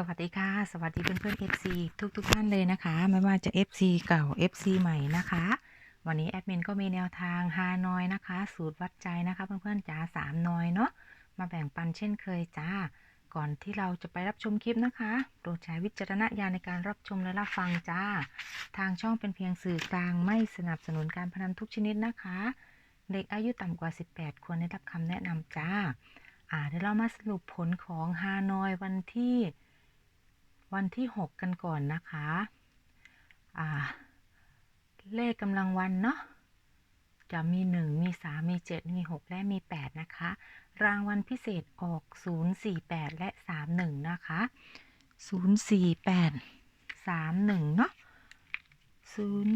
สวัสดีค่ะ สวัสดีเพื่อนๆ FC ทุกทุกท่านเลยนะคะ ไม่ว่าจะ FC เก่า FC ใหม่นะคะ วันนี้แอดมินก็มีแนวทางฮานอยนะคะ สูตรวัดใจนะคะ เพื่อนๆจ๋าสามนอยเนาะมาแบ่งปันเช่นเคยจ้า ก่อนที่เราจะไปรับชมคลิปนะคะโปรดใช้วิจารณญาณในการรับชมและรับฟังจ้า ทางช่องเป็นเพียงสื่อกลางไม่สนับสนุนการพนันทุกชนิดนะคะ เด็กอายุต่ำกว่า 18 ควรได้รับคำแนะนำจ้าอ่าเดี๋ยวเรามาสรุปผลของฮานอยวันที่ วันที่6กันก่อนนะคะอ่าเลขกำลังวันเนาะจะมี 1 มี 3 มี 7 มี 6 และมี 8 นะคะ รางวัลพิเศษออก 048 และ 31 นะคะ 048 31 เนาะ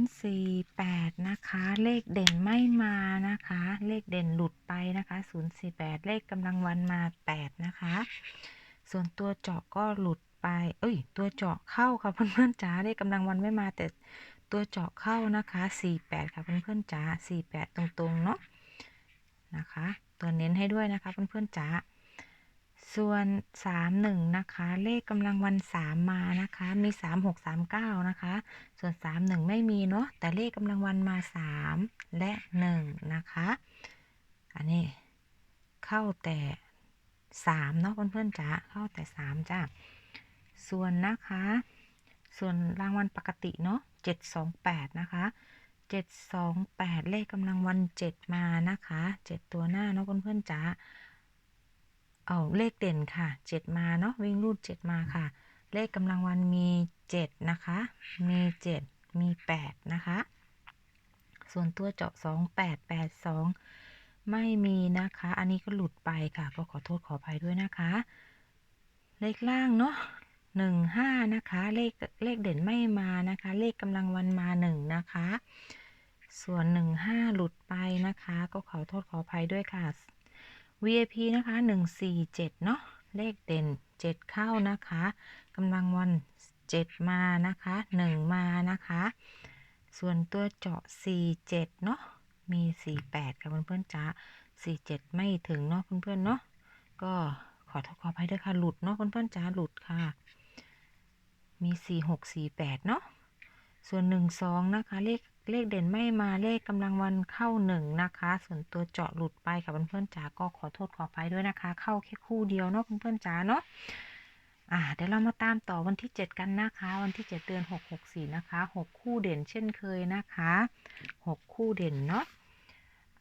048 นะคะ เลขเด่นไม่มานะคะ เลขเด่นหลุดไปนะคะ 048 เลขกำลังวันมา 8 นะคะ ส่วนตัวเจาะก็หลุด ไป เอ้ย ตัวเจาะเข้าค่ะเพื่อนๆจ๋าเลขกำลังวันไม่มาแต่ตัวเจาะเข้านะคะ 48 ค่ะเพื่อนๆจ๋า 48 ตรงๆ เนาะนะคะ ตัวเน้นให้ด้วยนะคะเพื่อนๆจ๋า ส่วน 31 นะคะ เลขกำลังวัน 3 มานะคะ มี 3 6 3 9 นะคะ ส่วน 3 1 ไม่มีเนาะ แต่เลขกำลังวันมา 3 และ 1 นะคะ อันนี้เข้าแต่ 3 เนาะเพื่อนๆจ๋า เข้าแต่ 3 จ้า ส่วนนะคะ ส่วนรางวัลปกติเนาะ728 นะคะ 728 เลขกำลังวัน 7 มานะคะ 7 ตัวหน้าเนาะเพื่อนๆจ๋าเอาเลขเด่นค่ะ 7 มาเนาะวิ่งรูด 7 มาค่ะ เลขกำลังวันมี 7 นะคะ มี 7 มี 8 นะคะ ส่วนตัวเจาะ 2 8 8 2 ไม่มีนะคะ อันนี้ก็หลุดไปค่ะ ก็ขอโทษขออภัยด้วยนะคะ เลขล่างเนาะ 1 5นะคะ เลขเลขเด่นไม่มานะคะ เลขกำลังวันมา1นะคะ ส่วน1 5หลุดไปนะคะ ก็ขอโทษขออภัยด้วยค่ะ VIP นะคะ147เจ็ดเนาะเลขเด่น7เข้านะคะกำลังวัน7มานะคะ1มานะคะ ส่วนตัวเจาะ47เจ็ดเนาะมี48ค่ะเพื่อนๆจ้า47ไม่ถึงเนาะเพื่อนๆเนาะก็ขอโทษขออภัยด้วยค่ะ หลุดเนาะเพื่อนๆจ้าหลุดค่ะ มี46 48เนาะ ส่วน1 2นะคะ เลขเลขเด่นไม่มาเลขกำลังวันเข้า1นะคะ ส่วนตัวเจาะหลุดไปค่ะเพื่อนๆจ๋าก็ขอโทษขออภัยด้วยนะคะ เข้าแค่คู่เดียวเนาะเพื่อนๆจ๋าเนาะอ่าเดี๋ยวเรามาตามต่อวันที่ 7 กันนะคะ วันที่ 7 เดือน 6 6 4 นะคะ 6 คู่เด่นเช่นเคยนะคะ 6 คู่เด่นเนาะ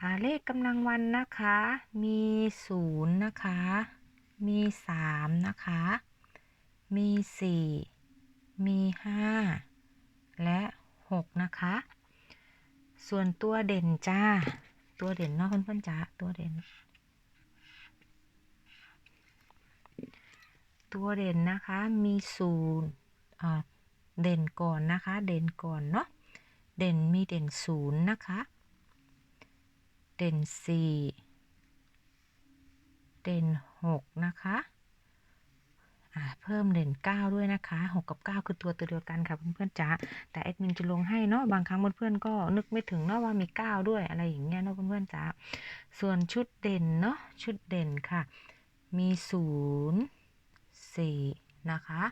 อ่าเลขกำลังวันนะคะ มี 0 นะคะ มี 3 นะคะ มี 4 มี 5 และ 6 นะคะ ส่วนตัวเด่นจ้า ตัวเด่นเนาะเพื่อนๆจ้าตัวเด่น ตัวเด่นนะคะมีศูนย์เด่นก่อนนะคะ เด่นก่อนเนาะ เด่นมีเด่นศูนย์นะคะ เด่นสี่ เด่นหกนะคะ เพิ่มเด่น9ด้วยนะคะ6กับ9คือตัวตัวเดียวกันค่ะเพื่อนๆจ๋าแต่แอดมินจะลงให้เนาะบางครั้งเพื่อนๆก็นึกไม่ถึงเนาะว่ามี9ด้วยอะไรอย่างเงี้ยเนาะเพื่อนๆจ๋าส่วนชุดเด่นเนาะชุดเด่นค่ะ มี0 4นะคะ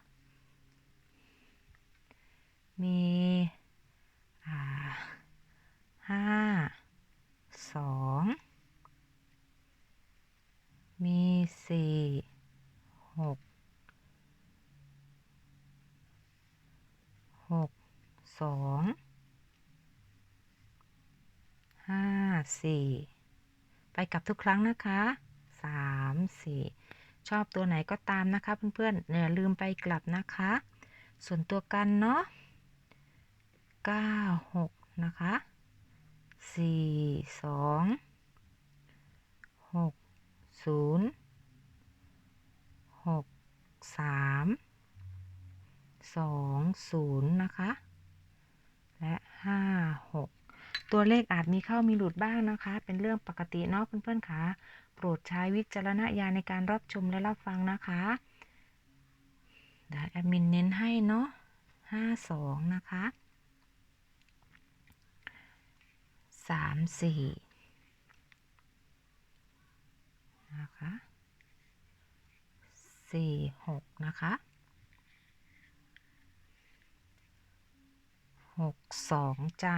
มี อ่าห้าสองมีสี่หก หก สองห้าสี่ไปกลับทุกครั้งนะคะสามสี่ชอบตัวไหนก็ตามนะคะเพื่อนๆเนี่ยลืมไปกลับนะคะ ส่วนตัวกันเนาะเก้าหกนะคะสี่สองหกศูนย์หกสามสองศูนย์นะคะ และห้าหกตัวเลขอาจมีเข้ามีหลุดบ้างนะคะ เป็นเรื่องปกติเนาะเพื่อนๆค่ะโปรดใช้วิจารณญาณในการรับชมและรับฟังนะคะดี๋ยวแอดมินเน้นให้เนาะห้าสองนะคะสามสี่นะคะสี่หกนะคะ หกสองจ้า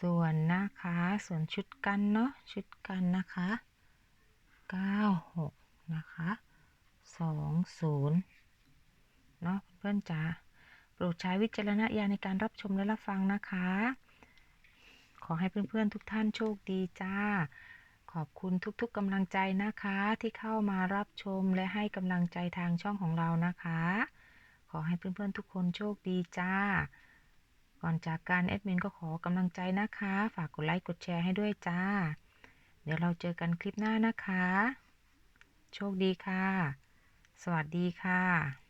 ส่วนนะคะ ส่วนชุดกันเนาะ ชุดกันนะคะเก้าหกนะคะสองศูนย์เนาะเพื่อนๆจ๋า โปรดใช้วิจารณญาณในการรับชมและรับฟังนะคะ ขอให้เพื่อนๆทุกท่านโชคดีจ้า ขอบคุณทุกๆกำลังใจนะคะ ที่เข้ามารับชมและให้กำลังใจทางช่องของเรานะคะ ขอให้เพื่อนๆทุกคนโชคดีจ้า ก่อนจากการแอดมินก็ขอกำลังใจนะคะ ฝากกดไลค์กดแชร์ให้ด้วยจ้า เดี๋ยวเราเจอกันคลิปหน้านะคะ โชคดีค่ะ สวัสดีค่ะ